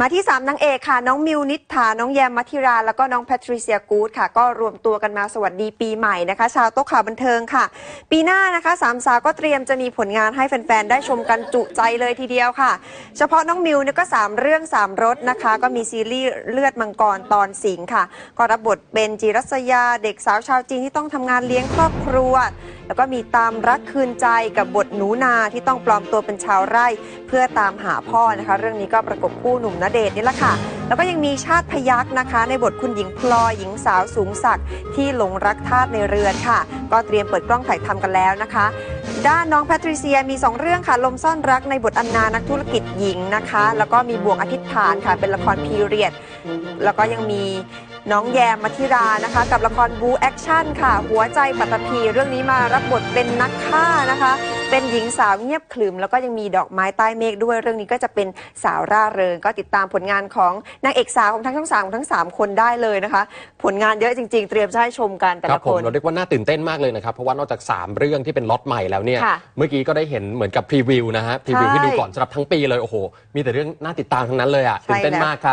มาที่ 3นางเอกค่ะ น้องมิวนิษฐา น้องแยมมัธิรา แล้วก็น้องแพทริเซียกูดค่ะ ก็รวมตัวกันมาสวัสดีปีใหม่นะคะ ชาวโต๊ะข่าวบันเทิงค่ะ ปีหน้านะคะสามสาวก็เตรียมจะมีผลงานให้แฟนๆ ได้ชมกันจุใจเลยทีเดียวค่ะ เฉพาะน้องมิวเนี่ยก็ 3 เรื่อง 3รสนะคะ ก็มีซีรีส์เลือดมังกรตอนสิงห์ค่ะ ก็รับบทเป็นจิรัสยาเด็กสาวชาวจีนที่ต้องทำงานเลี้ยงครอบครัว แล้วก็มีตามรักคืนใจกับบทหนูนาที่ต้องปลอมตัวเป็นชาวไร่ เพื่อตามหาพ่อนะคะ เรื่องนี้ก็ประกบคู่หนุ่มณเดชนี่แหละค่ะ แล้วก็ยังมีชาติพยักนะคะ ในบทคุณหญิงพลอยหญิงสาวสูงศักดิ์ที่หลงรักทาสในเรือนค่ะ ก็เตรียมเปิดกล้องถ่ายทำกันแล้วนะคะ ด้านน้องแพทริเซียมี 2 เรื่องค่ะ ลมซ่อนรักในบทอันนานักธุรกิจหญิงนะคะ แล้วก็มีบ่วงอธิษฐานค่ะเป็นละครพีเรียด แล้วก็ยังมีน้องแยมมัธิรานะคะ กับละครบูแอคชั่นค่ะ หัวใจปัตตภีเรื่องนี้มารับบทเป็นนักฆ่านะคะ เป็นหญิงสาวเงียบขรึมแล้วก็ยังมีดอกไม้ใต้เมฆด้วยเรื่องนี้ก็จะเป็นสาวร่าเริง ก็ติดตามผลงานของนางเอกสาวของทั้งทั้งสามของทั้งสามคนได้เลยนะคะ ผลงานเยอะจริง ๆ เตรียมจะให้ชมกันแต่ครัละบคผมน เราเรียกว่าน่าตื่นเต้นมากเลยนะครับ เพราะว่านอกจาก 3 เรื่องที่เป็นล็อตใหม่แล้วเนี่ย ค่ะเมื่อกี้ก็ได้เห็นเหมือนกับพรีวิวนะฮะพรีวิวใช่ที่ดูก่อนสำหรับทั้งปีเลยโอ้โห มีแต่เรื่องน่าติดตามทั้งนั้นเลยอะใช่ตื่นเต้นแล้ว มากครับ